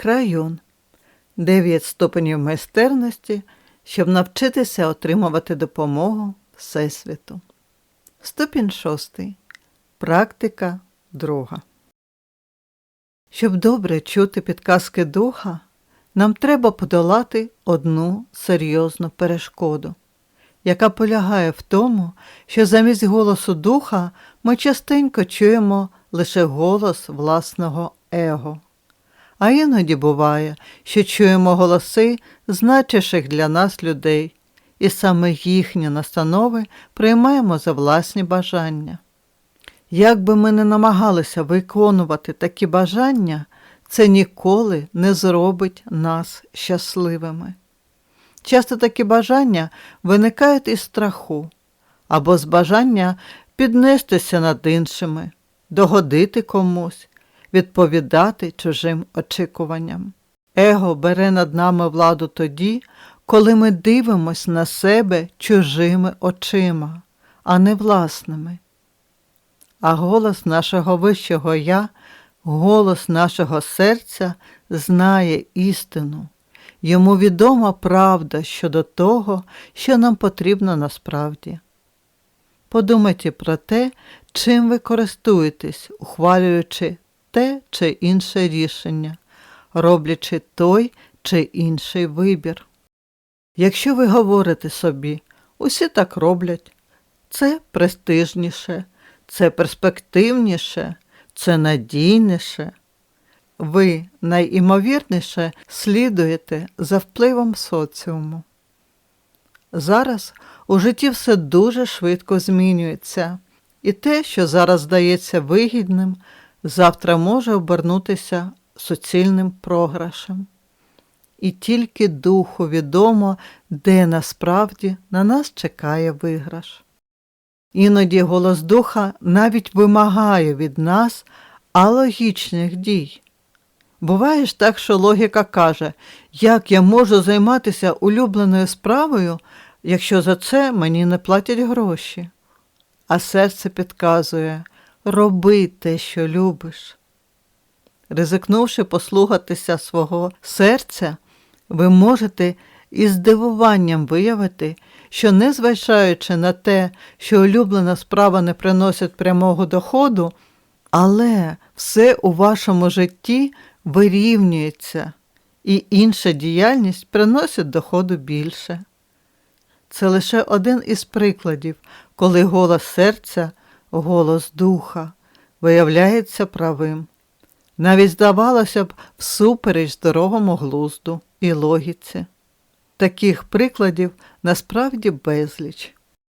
Крайон. Дев'ять ступенів майстерності, щоб навчитися отримувати допомогу Всесвіту. Ступінь шостий. Практика друга. Щоб добре чути підказки духа, нам треба подолати одну серйозну перешкоду, яка полягає в тому, що замість голосу духа ми частенько чуємо лише голос власного его. А іноді буває, що чуємо голоси значущих для нас людей, і саме їхні настанови приймаємо за власні бажання. Як би ми не намагалися виконувати такі бажання, це ніколи не зробить нас щасливими. Часто такі бажання виникають із страху або з бажання піднестися над іншими, догодити комусь, відповідати чужим очікуванням. Его бере над нами владу тоді, коли ми дивимось на себе чужими очима, а не власними. А голос нашого вищого Я, голос нашого серця знає істину. Йому відома правда щодо того, що нам потрібно насправді. Подумайте про те, чим ви користуєтесь, ухвалюючи те чи інше рішення, роблячи той чи інший вибір. Якщо ви говорите собі, усі так роблять, це престижніше, це перспективніше, це надійніше. Ви найімовірніше слідуєте за впливом соціуму. Зараз у житті все дуже швидко змінюється, і те, що зараз здається вигідним, завтра може обернутися суцільним програшем. І тільки духу відомо, де насправді на нас чекає виграш. Іноді голос духа навіть вимагає від нас алогічних дій. Буває ж так, що логіка каже, як я можу займатися улюбленою справою, якщо за це мені не платять гроші. А серце підказує роби те, що любиш. Ризикнувши послухатися свого серця, ви можете із здивуванням виявити, що, незважаючи на те, що улюблена справа не приносить прямого доходу, але все у вашому житті вирівнюється, і інша діяльність приносить доходу більше. Це лише один із прикладів, коли голос серця, голос духа виявляється правим. Навіть здавалося б, всупереч здоровому глузду і логіці. Таких прикладів насправді безліч.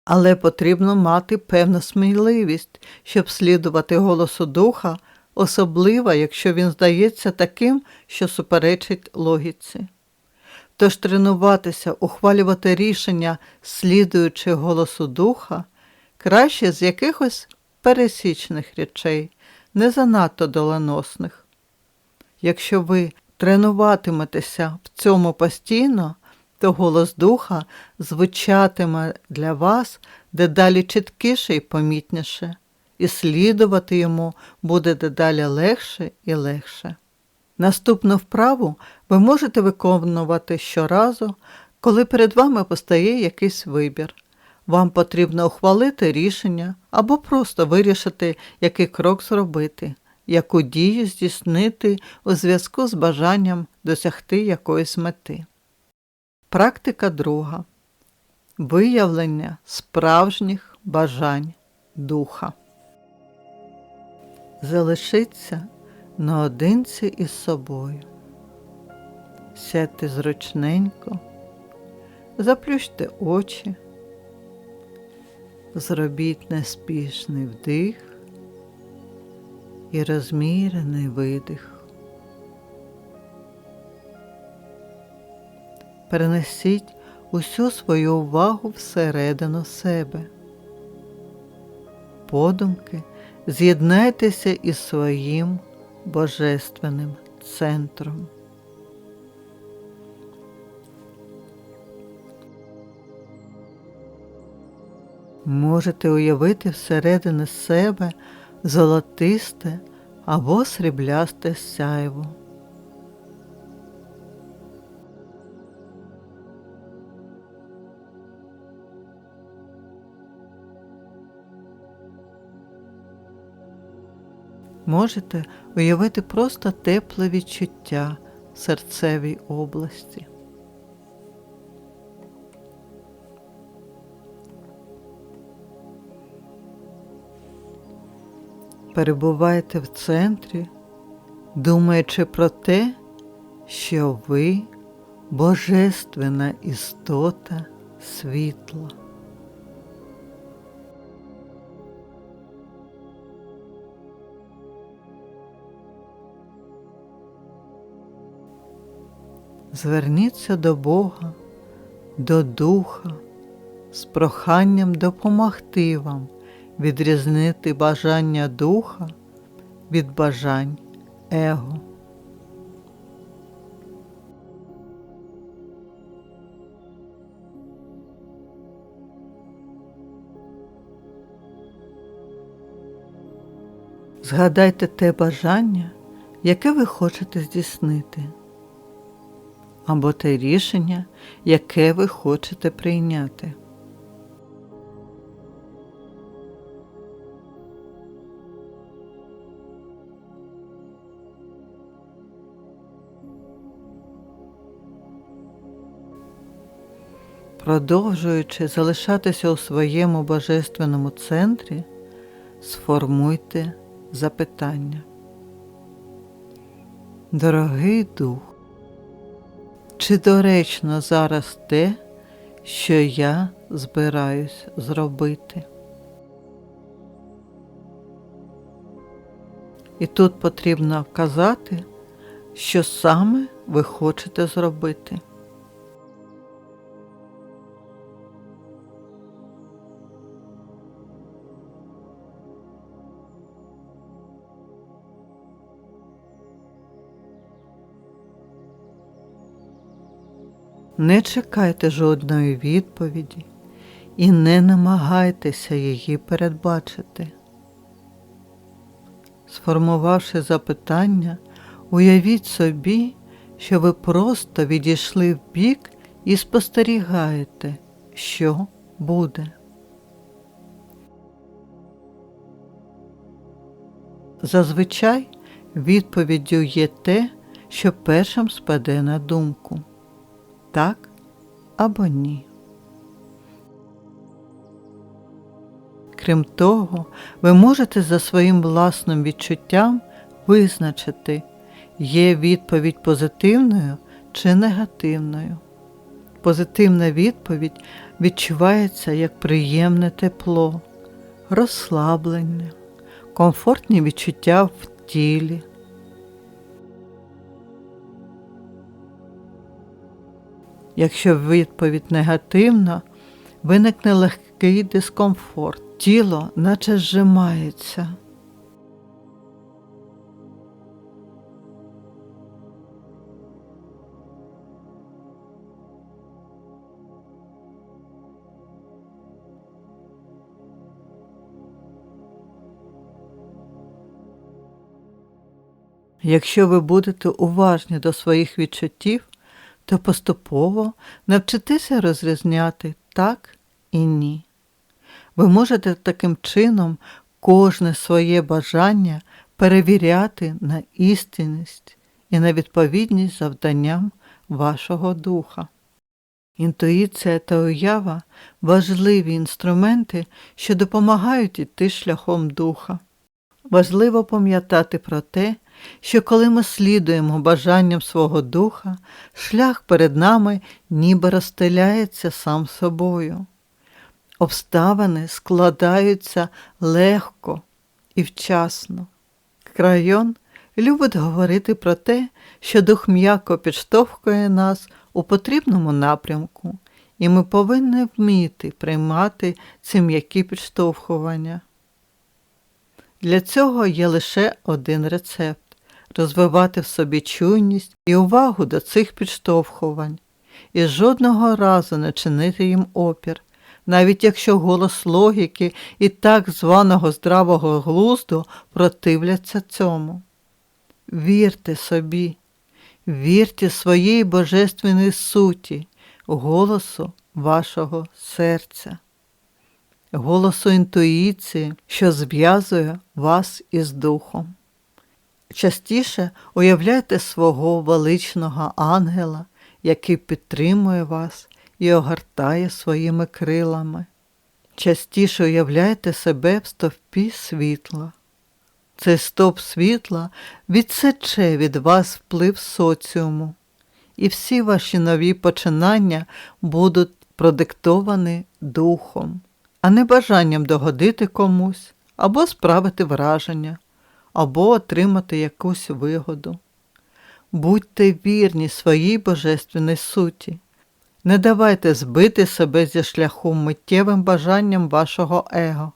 Але потрібно мати певну сміливість, щоб слідувати голосу духа, особливо, якщо він здається таким, що суперечить логіці. Тож тренуватися, ухвалювати рішення, слідуючи голосу духа, краще з якихось пересічних речей, не занадто доленосних. Якщо ви тренуватиметеся в цьому постійно, то голос духа звучатиме для вас дедалі чіткіше і помітніше, і слідувати йому буде дедалі легше і легше. Наступну вправу ви можете виконувати щоразу, коли перед вами постає якийсь вибір. Вам потрібно ухвалити рішення або просто вирішити, який крок зробити, яку дію здійснити у зв'язку з бажанням досягти якоїсь мети. Практика друга. Виявлення справжніх бажань духа. Залишиться наодинці із собою. Сядьте зручненько, заплющте очі, зробіть неспішний вдих і розмірений видих. Перенесіть усю свою увагу всередину себе. Подумки з'єднайтеся із своїм божественним центром. можете уявити всередини себе золотисте або сріблясте сяйво. Можете уявити просто тепле відчуття в серцевій області. Перебувайте в центрі, думаючи про те, що ви божественна істота світла. Зверніться до Бога, до Духа з проханням допомогти вам відрізнити бажання духа від бажань его. Згадайте те бажання, яке ви хочете здійснити, або те рішення, яке ви хочете прийняти. Продовжуючи залишатися у своєму божественному центрі, сформуйте запитання. Дорогий дух, чи доречно зараз те, що я збираюсь зробити? І тут потрібно вказати, що саме ви хочете зробити. Не чекайте жодної відповіді і не намагайтеся її передбачити. Сформувавши запитання, уявіть собі, що ви просто відійшли в бік і спостерігаєте, що буде. Зазвичай відповіддю є те, що першим спаде на думку так або ні. Крім того, ви можете за своїм власним відчуттям визначити, є відповідь позитивною чи негативною. Позитивна відповідь відчувається як приємне тепло, розслаблення, комфортні відчуття в тілі. Якщо відповідь негативна, виникне легкий дискомфорт, тіло наче зжимається. Якщо ви будете уважні до своїх відчуттів, то поступово навчитися розрізняти так і ні. Ви можете таким чином кожне своє бажання перевіряти на істинність і на відповідність завданням вашого духа. Інтуїція та уява важливі інструменти, що допомагають іти шляхом духа. Важливо пам'ятати про те, що коли ми слідуємо бажанням свого духа, шлях перед нами ніби розстеляється сам собою. Обставини складаються легко і вчасно. Крайон любить говорити про те, що дух м'яко підштовхує нас у потрібному напрямку, і ми повинні вміти приймати ці м'які підштовхування. Для цього є лише один рецепт розвивати в собі чуйність і увагу до цих підштовхувань, і жодного разу не чинити їм опір, навіть якщо голос логіки і так званого здравого глузду противляться цьому. Вірте собі, вірте своїй божественній суті, голосу вашого серця, голосу інтуїції, що зв'язує вас із духом. Частіше уявляйте свого величного ангела, який підтримує вас і огортає своїми крилами. Частіше уявляйте себе в стовпі світла. Цей стовп світла відсече від вас вплив соціуму, і всі ваші нові починання будуть продиктовані духом, а не бажанням догодити комусь, або справити враження, або отримати якусь вигоду. Будьте вірні своїй божественній суті. Не давайте збити себе зі шляху миттєвим бажанням вашого его.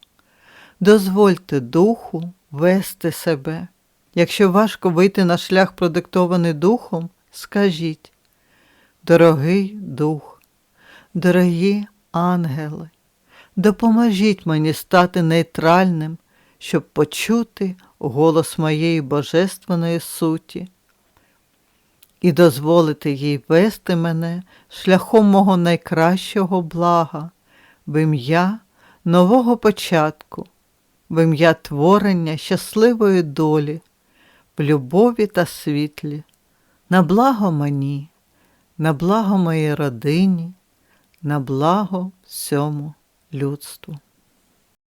Дозвольте духу вести себе. Якщо важко вийти на шлях, продиктований духом, скажіть, дорогий дух, дорогі ангели, допоможіть мені стати нейтральним, щоб почути голос моєї божественної суті і дозволити їй вести мене шляхом мого найкращого блага, в ім'я нового початку, в ім'я творення щасливої долі, в любові та світлі, на благо мені, на благо моїй родині, на благо всьому людству.